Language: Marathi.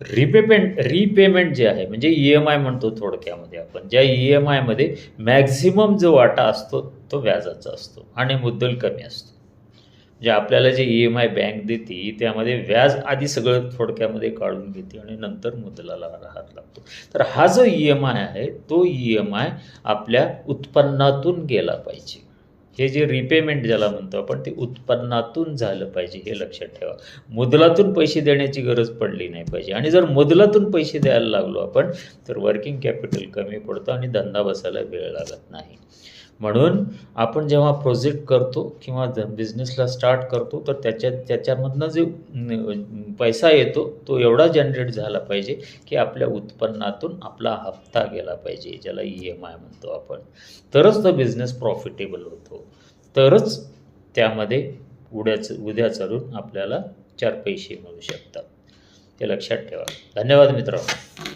रिपेमेंट रिपेमेंट जे आहे म्हणजे ई एम आय म्हणतो थोडक्यामध्ये आपण ज्या ई एम आयमध्ये मॅक्झिमम जो वाटा असतो तो व्याजाचा असतो आणि मुद्दल कमी असतो. म्हणजे आपल्याला जे ई एम आय बँक देते त्यामध्ये व्याज आधी सगळं थोडक्यामध्ये काढून घेते आणि नंतर मुद्दलाला राहत लागतो तर हा जो ई एम आय आहे तो ई एम आय आपल्या उत्पन्नातून गेला पाहिजे. हे जे रिपेमेंट ज्याला म्हणतो आपण ते उत्पन्नातून झालं पाहिजे हे लक्षात ठेवा. मुदलातून पैसे देण्याची गरज पडली नाही पाहिजे. आणि जर मुदलातून पैसे द्यायला लागलो आपण तर वर्किंग कॅपिटल कमी पडतं आणि धंदा बसायला वेळ लागत नाही. म्हणून आपण जेव्हा प्रोजेक्ट करतो किंवा बिझनेसला स्टार्ट करतो तर त्याच्यात त्याच्यामधनं जे पैसा येतो तो एवढा जनरेट झाला पाहिजे की आपल्या उत्पन्नातून आपला हप्ता गेला पाहिजे ज्याला ई एम आय म्हणतो आपण. तरच तो बिझनेस प्रॉफिटेबल होतो. तरच त्यामध्ये उद्याच उद्या चालून आपल्याला चार पैसे मिळू शकतात. ते लक्षात ठेवा. धन्यवाद मित्रांनो.